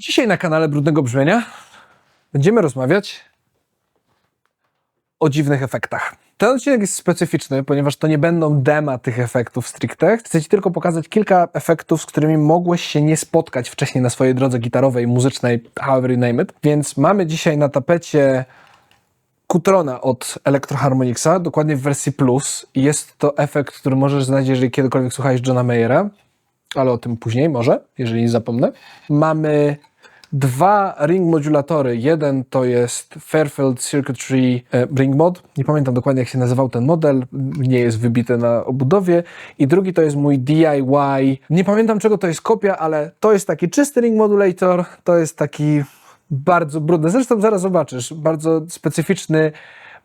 Dzisiaj na kanale Brudnego Brzmienia będziemy rozmawiać o dziwnych efektach. Ten odcinek jest specyficzny, ponieważ to nie będą dema tych efektów stricte. Chcę Ci tylko pokazać kilka efektów, z którymi mogłeś się nie spotkać wcześniej na swojej drodze gitarowej, muzycznej, however you name it. Więc mamy dzisiaj na tapecie Kutrona od Electroharmonicsa, dokładnie w wersji Plus. Jest to efekt, który możesz znaleźć, jeżeli kiedykolwiek słuchałeś Johna Mayera, ale o tym później może, jeżeli nie zapomnę. Mamy dwa ring modulatory. Jeden to jest Fairfield Circuitry e, Ring Mod. Nie pamiętam dokładnie, jak się nazywał ten model. Nie jest wybity na obudowie. I drugi to jest mój DIY. Nie pamiętam, czego to jest kopia, ale to jest taki czysty ring modulator. To jest taki bardzo brudny. Zresztą zaraz zobaczysz. Bardzo specyficzny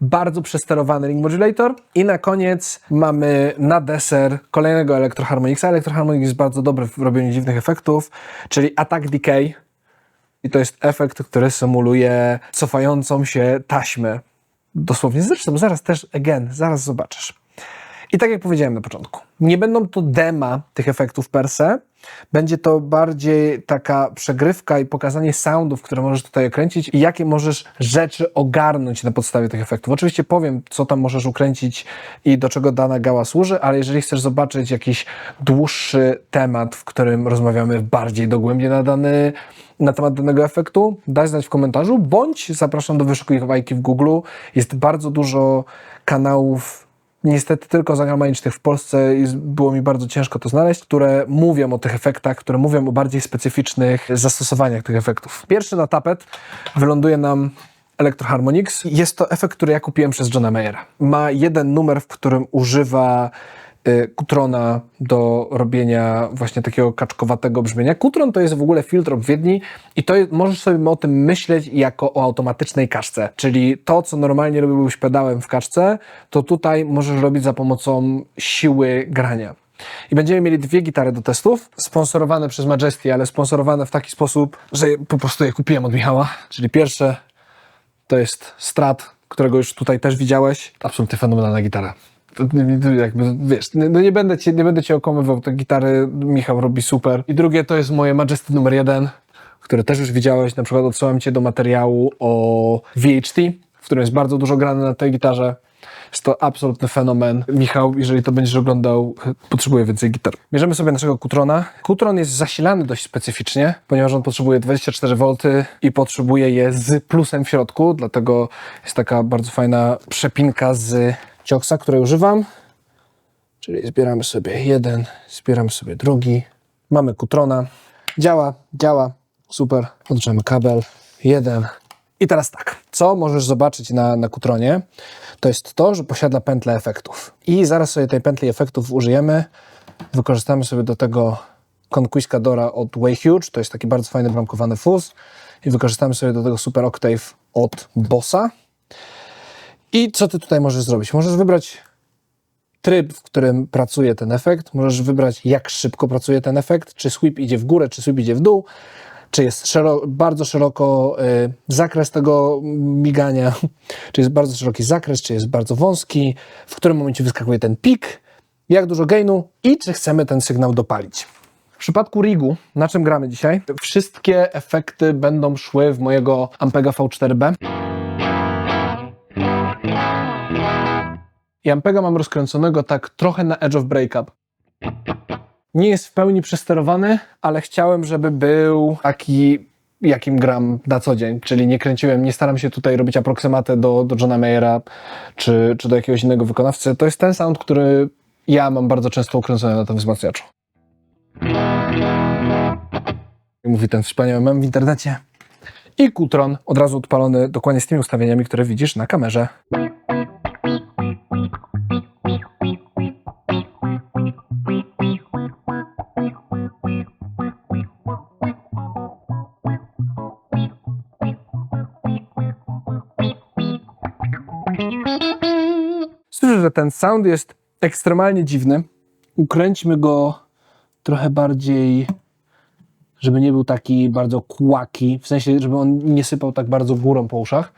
bardzo przesterowany ring modulator. I na koniec mamy na deser kolejnego Electroharmonicsa. Electroharmonix jest bardzo dobry w robieniu dziwnych efektów, czyli Attack Decay. I to jest efekt, który symuluje cofającą się taśmę. Dosłownie. Zresztą zaraz też, again, zaraz zobaczysz. I tak jak powiedziałem na początku, nie będą to dema tych efektów per se, będzie to bardziej taka przegrywka i pokazanie soundów, które możesz tutaj okręcić i jakie możesz rzeczy ogarnąć na podstawie tych efektów. Oczywiście powiem, co tam możesz ukręcić i do czego dana gała służy, ale jeżeli chcesz zobaczyć jakiś dłuższy temat, w którym rozmawiamy bardziej dogłębnie na dany na temat danego efektu, daj znać w komentarzu, bądź zapraszam do wyszukiwajki w Google. Jest bardzo dużo kanałów niestety tylko zagranicznych w Polsce i było mi bardzo ciężko to znaleźć, które mówią o tych efektach, które mówią o bardziej specyficznych zastosowaniach tych efektów. Pierwszy na tapet wyląduje nam Electroharmonix. Jest to efekt, który ja kupiłem przez Johna Mayera. Ma jeden numer, w którym używa Kutrona do robienia właśnie takiego kaczkowatego brzmienia. Kutron to jest w ogóle filtr odpowiedni i to jest, możesz sobie o tym myśleć jako o automatycznej kaszce. Czyli to, co normalnie robiłbyś pedałem w kaczce, to tutaj możesz robić za pomocą siły grania. I będziemy mieli dwie gitary do testów, sponsorowane przez Majesty, ale sponsorowane w taki sposób, że po prostu je kupiłem od Michała. Czyli pierwsze to jest Strat, którego już tutaj też widziałeś. Absolutnie fenomenalna gitara. Jakby, wiesz, no nie będę cię, nie będę cię okłamywał, te gitary Michał robi super. I drugie to jest moje Majesty numer jeden, które też już widziałeś. Na przykład odsyłam cię do materiału o VHT, w którym jest bardzo dużo grane na tej gitarze. Jest to absolutny fenomen. Michał, jeżeli to będziesz oglądał, potrzebuje więcej gitar. Bierzemy sobie naszego Kutrona. Kutron jest zasilany dość specyficznie, ponieważ on potrzebuje 24V i potrzebuje je z plusem w środku, dlatego jest taka bardzo fajna przepinka z cioksa, której używam. Czyli zbieramy sobie jeden, zbieramy sobie drugi. Mamy Kutrona. Działa, działa, super. Podłączamy kabel, jeden. I teraz tak, co możesz zobaczyć na, na Kutronie, to jest to, że posiada pętlę efektów. I zaraz sobie tej pętli efektów użyjemy. Wykorzystamy sobie do tego Conquistadora od Way Huge, to jest taki bardzo fajny bramkowany fuzz. I wykorzystamy sobie do tego Super Octave od Bossa. I co ty tutaj możesz zrobić? Możesz wybrać tryb, w którym pracuje ten efekt. Możesz wybrać, jak szybko pracuje ten efekt, czy sweep idzie w górę, czy sweep idzie w dół, czy jest bardzo szeroko y, zakres tego migania, czy jest bardzo szeroki zakres, czy jest bardzo wąski, w którym momencie wyskakuje ten pik, jak dużo gainu i czy chcemy ten sygnał dopalić. W przypadku rigu, na czym gramy dzisiaj, wszystkie efekty będą szły w mojego Ampega V4B. I Ampega mam rozkręconego tak trochę na edge of breakup. Nie jest w pełni przesterowany, ale chciałem, żeby był taki, jakim gram na co dzień. Czyli nie kręciłem, nie staram się tutaj robić aproksymatę do, do Johna Mayera czy, czy do jakiegoś innego wykonawcy. To jest ten sound, który ja mam bardzo często ukręcony na tym wzmacniaczu. Mówi ten wspaniały mem w internecie. I Kutron od razu odpalony dokładnie z tymi ustawieniami, które widzisz na kamerze. ten sound jest ekstremalnie dziwny. Ukręćmy go trochę bardziej, żeby nie był taki bardzo kłaki, w sensie, żeby on nie sypał tak bardzo górą po uszach.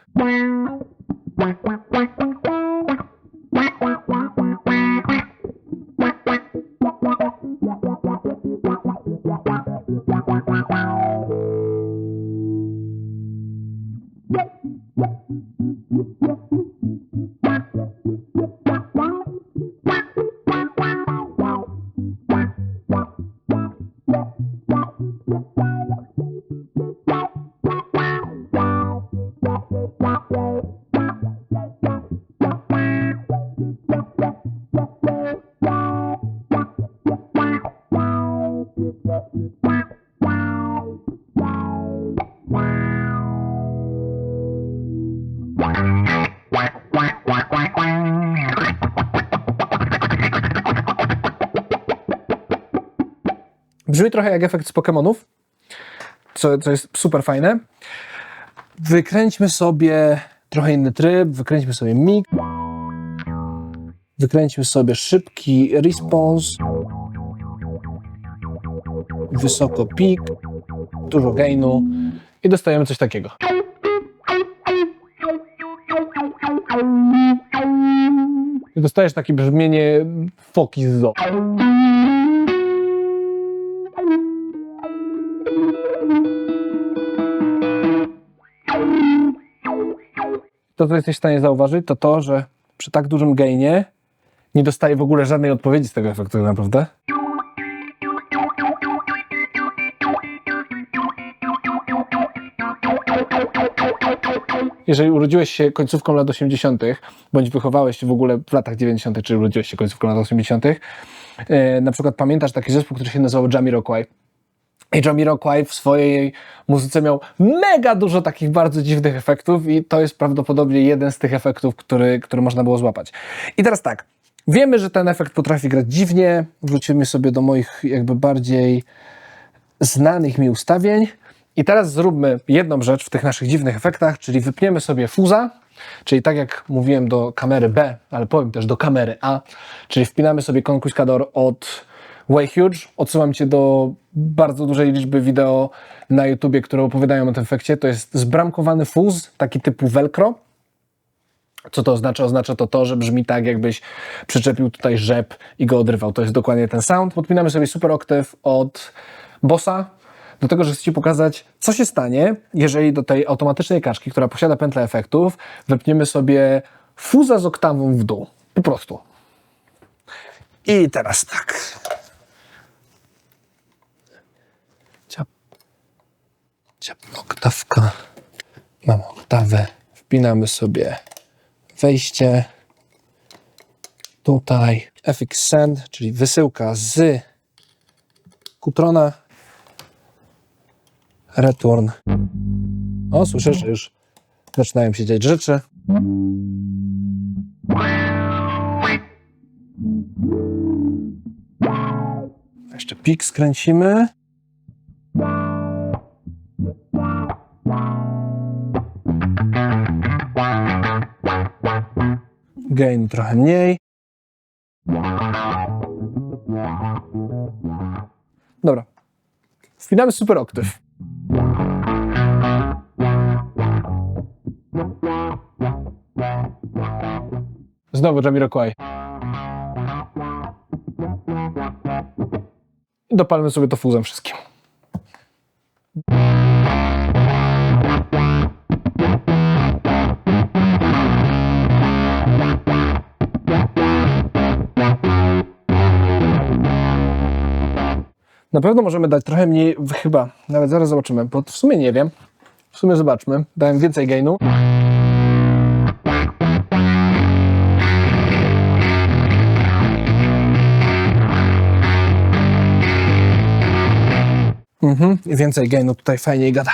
Brzmi trochę jak efekt z Pokémonów, co, co jest super fajne. Wykręćmy sobie trochę inny tryb, wykręćmy sobie mix, wykręćmy sobie szybki response, wysoko peak, dużo gainu i dostajemy coś takiego. I dostajesz takie brzmienie foki z zoo. To, co jesteś w stanie zauważyć, to to, że przy tak dużym gainie nie dostaję w ogóle żadnej odpowiedzi z tego efektu naprawdę. Jeżeli urodziłeś się końcówką lat 80., bądź wychowałeś się w ogóle w latach 90., czy urodziłeś się końcówką lat 80., e, na przykład pamiętasz taki zespół, który się nazywał Jamiroquai. I Jamiroquai w swojej muzyce miał mega dużo takich bardzo dziwnych efektów i to jest prawdopodobnie jeden z tych efektów, który, który można było złapać. I teraz tak, wiemy, że ten efekt potrafi grać dziwnie. Wrócimy sobie do moich jakby bardziej znanych mi ustawień. I teraz zróbmy jedną rzecz w tych naszych dziwnych efektach, czyli wypniemy sobie fuza, czyli tak jak mówiłem do kamery B, ale powiem też do kamery A, czyli wpinamy sobie konkuskador od Way Huge. Odsyłam Cię do bardzo dużej liczby wideo na YouTubie, które opowiadają o tym efekcie. To jest zbramkowany fuz, taki typu velcro. Co to oznacza? Oznacza to to, że brzmi tak, jakbyś przyczepił tutaj rzep i go odrywał. To jest dokładnie ten sound. Podpinamy sobie Super Octave od Bossa, do tego, że chcę Ci pokazać, co się stanie, jeżeli do tej automatycznej kaczki, która posiada pętlę efektów, wepniemy sobie fuza z oktawą w dół. Po prostu. I teraz tak. Oktawka. Mam oktawę. Wpinamy sobie wejście. Tutaj FX Send, czyli wysyłka z Kutrona. Return. O, słyszę, że już zaczynają się dziać rzeczy. Jeszcze pik skręcimy. Gain trochę mniej. Dobra. Wpinamy super oktyw. Znowu Jamiroquai. Dopalmy sobie to fuzem wszystkim. Na pewno możemy dać trochę mniej, chyba, nawet zaraz zobaczymy, bo w sumie nie wiem. W sumie zobaczmy. Dałem więcej gainu. Mhm, więcej gainu tutaj fajniej gada.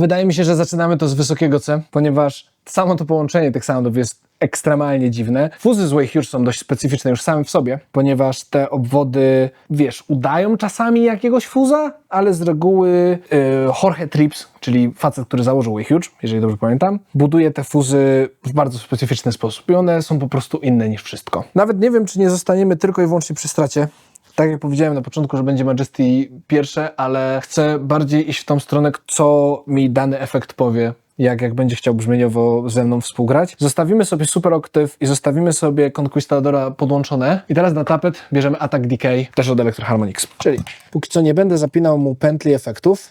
Wydaje mi się, że zaczynamy to z wysokiego C, ponieważ samo to połączenie tych soundów jest ekstremalnie dziwne. Fuzy z Way Huge są dość specyficzne już same w sobie, ponieważ te obwody, wiesz, udają czasami jakiegoś fuza, ale z reguły yy, Jorge Trips, czyli facet, który założył Way Huge, jeżeli dobrze pamiętam, buduje te fuzy w bardzo specyficzny sposób i one są po prostu inne niż wszystko. Nawet nie wiem, czy nie zostaniemy tylko i wyłącznie przy stracie, tak jak powiedziałem na początku, że będzie Majesty pierwsze, ale chcę bardziej iść w tą stronę, co mi dany efekt powie. Jak, jak będzie chciał brzmieniowo ze mną współgrać. Zostawimy sobie Super Octave i zostawimy sobie Conquistadora podłączone. I teraz na tapet bierzemy Attack Decay, też od Electro Harmonix. Czyli póki co nie będę zapinał mu pętli efektów,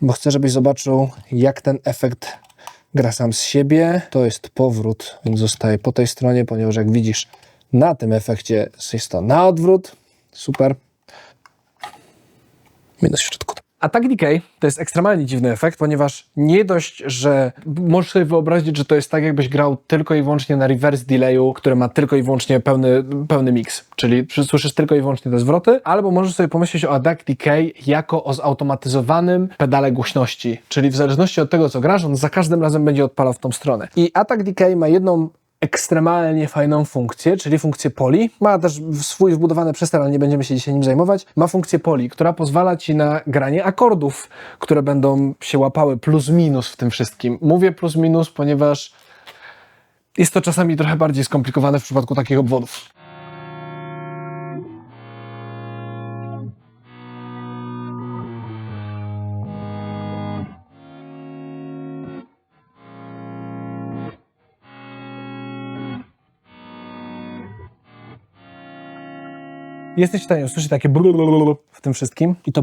bo chcę, żebyś zobaczył, jak ten efekt gra sam z siebie. To jest powrót, więc zostaje po tej stronie, ponieważ jak widzisz, na tym efekcie jest to na odwrót. Super. Minus w środku. Attack Decay to jest ekstremalnie dziwny efekt, ponieważ nie dość, że możesz sobie wyobrazić, że to jest tak, jakbyś grał tylko i wyłącznie na reverse delayu, który ma tylko i wyłącznie pełny, pełny mix, czyli słyszysz tylko i wyłącznie te zwroty, albo możesz sobie pomyśleć o Attack Decay jako o zautomatyzowanym pedale głośności, czyli w zależności od tego, co grasz, on za każdym razem będzie odpalał w tą stronę. I Attack Decay ma jedną ekstremalnie fajną funkcję, czyli funkcję poli. Ma też swój wbudowany przester, ale nie będziemy się dzisiaj nim zajmować. Ma funkcję poli, która pozwala ci na granie akordów, które będą się łapały plus minus w tym wszystkim. Mówię plus minus, ponieważ jest to czasami trochę bardziej skomplikowane w przypadku takich obwodów. Jesteś w stanie usłyszeć takie w tym wszystkim. I to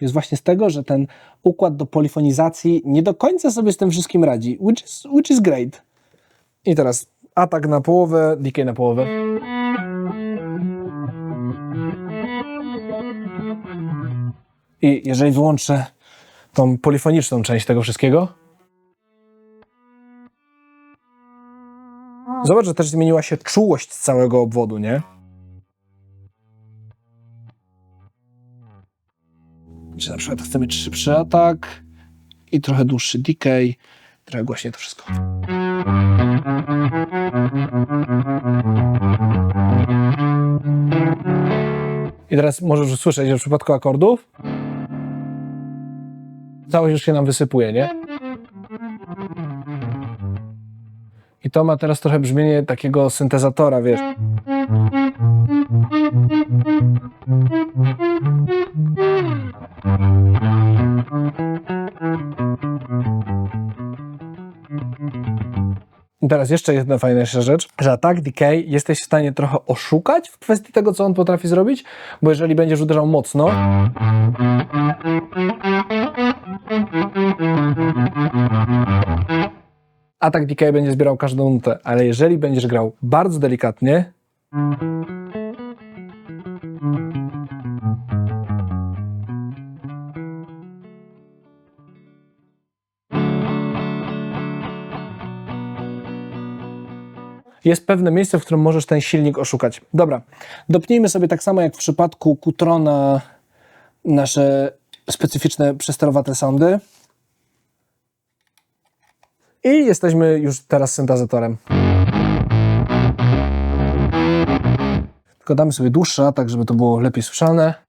jest właśnie z tego, że ten układ do polifonizacji nie do końca sobie z tym wszystkim radzi, which is, which is great. I teraz atak na połowę, decay na połowę. I jeżeli wyłączę tą polifoniczną część tego wszystkiego, zobacz, że też zmieniła się czułość całego obwodu, nie? Czy na przykład chcemy szybszy atak i trochę dłuższy decay, trochę głośniej to wszystko. I teraz możesz usłyszeć, że w przypadku akordów całość już się nam wysypuje, nie? I to ma teraz trochę brzmienie takiego syntezatora, wiesz. Teraz jeszcze jedna fajniejsza rzecz, że Attack Decay jesteś w stanie trochę oszukać w kwestii tego, co on potrafi zrobić, bo jeżeli będziesz uderzał mocno, Attack Decay będzie zbierał każdą nutę, ale jeżeli będziesz grał bardzo delikatnie, jest pewne miejsce, w którym możesz ten silnik oszukać. Dobra, dopnijmy sobie tak samo jak w przypadku Kutrona nasze specyficzne przesterowate soundy. I jesteśmy już teraz syntezatorem. Tylko damy sobie dłuższy atak, żeby to było lepiej słyszalne.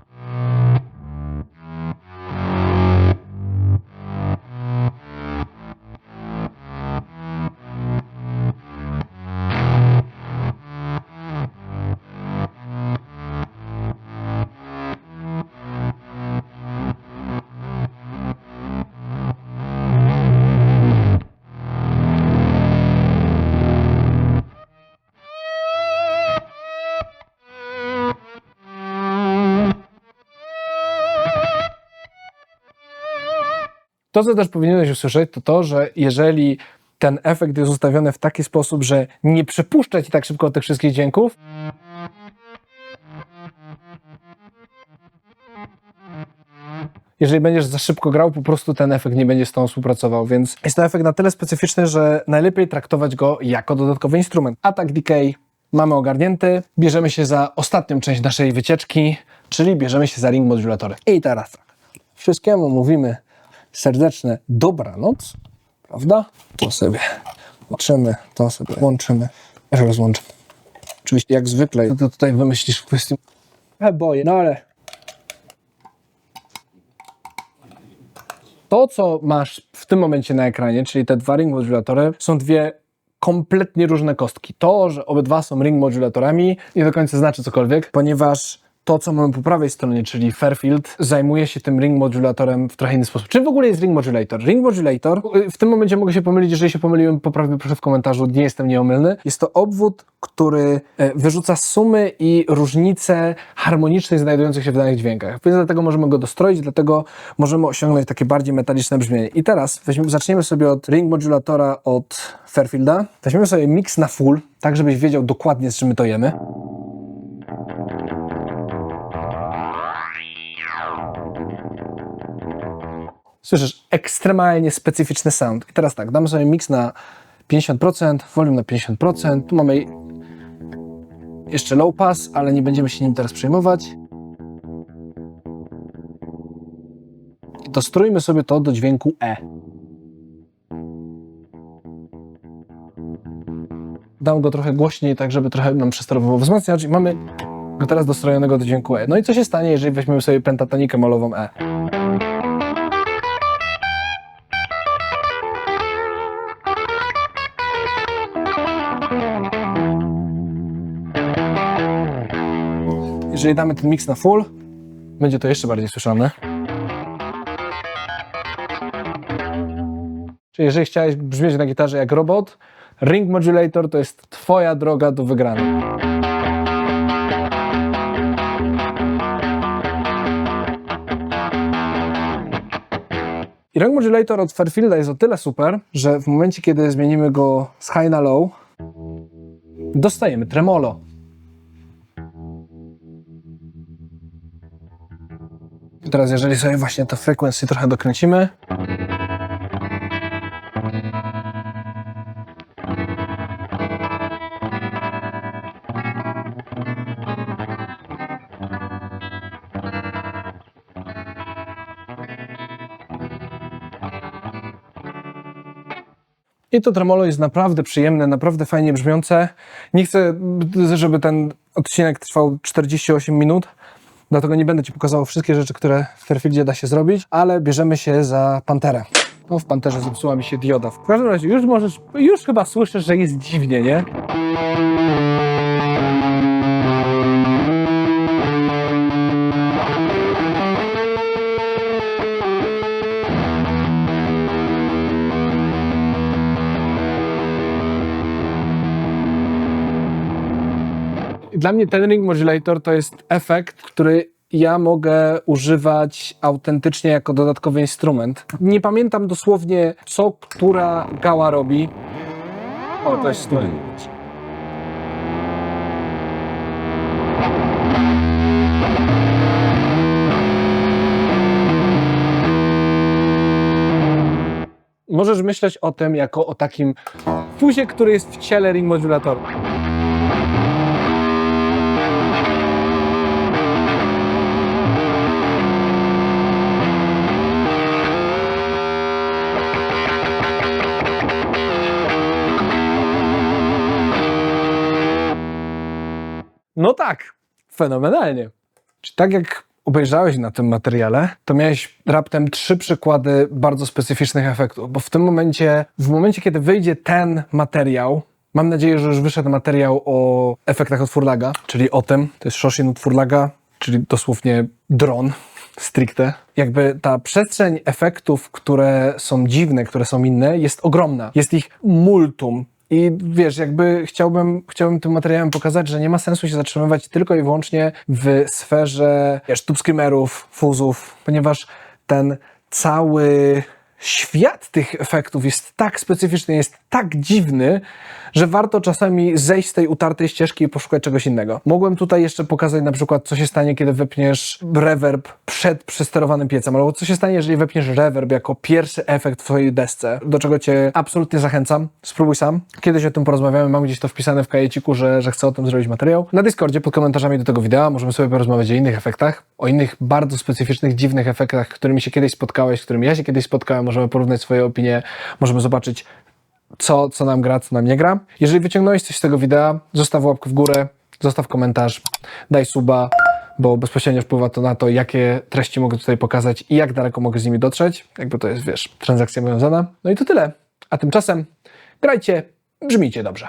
To, co też powinieneś usłyszeć, to to, że jeżeli ten efekt jest ustawiony w taki sposób, że nie przepuszcza ci tak szybko tych wszystkich dźwięków, jeżeli będziesz za szybko grał, po prostu ten efekt nie będzie z tą współpracował, więc jest to efekt na tyle specyficzny, że najlepiej traktować go jako dodatkowy instrument. Attack Decay mamy ogarnięty, bierzemy się za ostatnią część naszej wycieczki, czyli bierzemy się za ring modulatory. I teraz tak, wszystkiemu mówimy serdeczne dobranoc prawda? To sobie łączymy, to sobie łączymy, rozłączymy. Oczywiście jak zwykle, to ty tutaj wymyślisz w kwestii... Boję, no ale... To, co masz w tym momencie na ekranie, czyli te dwa ring modulatory, są dwie kompletnie różne kostki. To, że obydwa są ring modulatorami, nie do końca znaczy cokolwiek, ponieważ to, co mamy po prawej stronie, czyli Fairfield, zajmuje się tym ring modulatorem w trochę inny sposób. Czym w ogóle jest ring modulator? Ring modulator, y, w tym momencie mogę się pomylić, jeżeli się pomyliłem, poprawmy proszę w komentarzu, nie jestem nieomylny. Jest to obwód, który e, wyrzuca sumy i różnice harmonicznych znajdujących się w danych dźwiękach. Więc dlatego możemy go dostroić, dlatego możemy osiągnąć takie bardziej metaliczne brzmienie. I teraz zaczniemy sobie od ring modulatora od Fairfielda. Weźmiemy sobie mix na full, tak żebyś wiedział dokładnie z czym my to jemy. Słyszysz ekstremalnie specyficzny sound. I teraz tak, damy sobie mix na 50%, volume na 50%. Tu mamy jeszcze low pass, ale nie będziemy się nim teraz przejmować. I Dostrójmy sobie to do dźwięku E. Dam go trochę głośniej, tak żeby trochę nam przesterowywał wzmacniacz i mamy go teraz dostrojonego do dźwięku E. No i co się stanie, jeżeli weźmiemy sobie pentatonikę molową E? Jeżeli damy ten mix na full, będzie to jeszcze bardziej słyszalne. Czyli jeżeli chciałeś brzmieć na gitarze jak robot, ring modulator to jest twoja droga do wygranej. I ring modulator od Fairfielda jest o tyle super, że w momencie, kiedy zmienimy go z high na low, dostajemy tremolo. Teraz jeżeli sobie właśnie to frequency trochę dokręcimy. I to tremolo jest naprawdę przyjemne, naprawdę fajnie brzmiące. Nie chcę, żeby ten odcinek trwał 48 minut, dlatego nie będę Ci pokazał wszystkie rzeczy, które w Fairfieldzie da się zrobić, ale bierzemy się za Panterę. No, w Panterze zepsuła mi się dioda. W każdym razie już możesz, już chyba słyszysz, że jest dziwnie, nie? Dla mnie ten ring modulator to jest efekt, który ja mogę używać autentycznie jako dodatkowy instrument. Nie pamiętam dosłownie, co która gała robi. O, to jest to. Możesz myśleć o tym jako o takim fuzie, który jest w ciele ring modulatora. No tak, fenomenalnie. Czy tak jak obejrzałeś na tym materiale, to miałeś raptem trzy przykłady bardzo specyficznych efektów, bo w tym momencie, w momencie, kiedy wyjdzie ten materiał, mam nadzieję, że już wyszedł materiał o efektach od Furlaga, czyli o tym, to jest Shoshin od Furlaga, czyli dosłownie dron stricte. Jakby ta przestrzeń efektów, które są dziwne, które są inne, jest ogromna. Jest ich multum. I wiesz, jakby chciałbym, chciałbym tym materiałem pokazać, że nie ma sensu się zatrzymywać tylko i wyłącznie w sferze wiesz, tube screamerów, fuzów, ponieważ ten cały świat tych efektów jest tak specyficzny, jest tak dziwny, że warto czasami zejść z tej utartej ścieżki i poszukać czegoś innego. Mogłem tutaj jeszcze pokazać na przykład, co się stanie, kiedy wepniesz reverb przed przesterowanym piecem, albo co się stanie, jeżeli wepniesz reverb jako pierwszy efekt w twojej desce, do czego cię absolutnie zachęcam. Spróbuj sam. Kiedyś o tym porozmawiamy, mam gdzieś to wpisane w kajeciku, że, że chcę o tym zrobić materiał. Na Discordzie pod komentarzami do tego wideo możemy sobie porozmawiać o innych efektach, o innych bardzo specyficznych, dziwnych efektach, którymi się kiedyś spotkałeś, z którymi ja się kiedyś spotkałem, możemy porównać swoje opinie, możemy zobaczyć, co, co nam gra, co nam nie gra. Jeżeli wyciągnąłeś coś z tego wideo, zostaw łapkę w górę, zostaw komentarz, daj suba, bo bezpośrednio wpływa to na to, jakie treści mogę tutaj pokazać i jak daleko mogę z nimi dotrzeć. Jakby to jest, wiesz, transakcja wiązana. No i to tyle. A tymczasem grajcie, brzmijcie dobrze.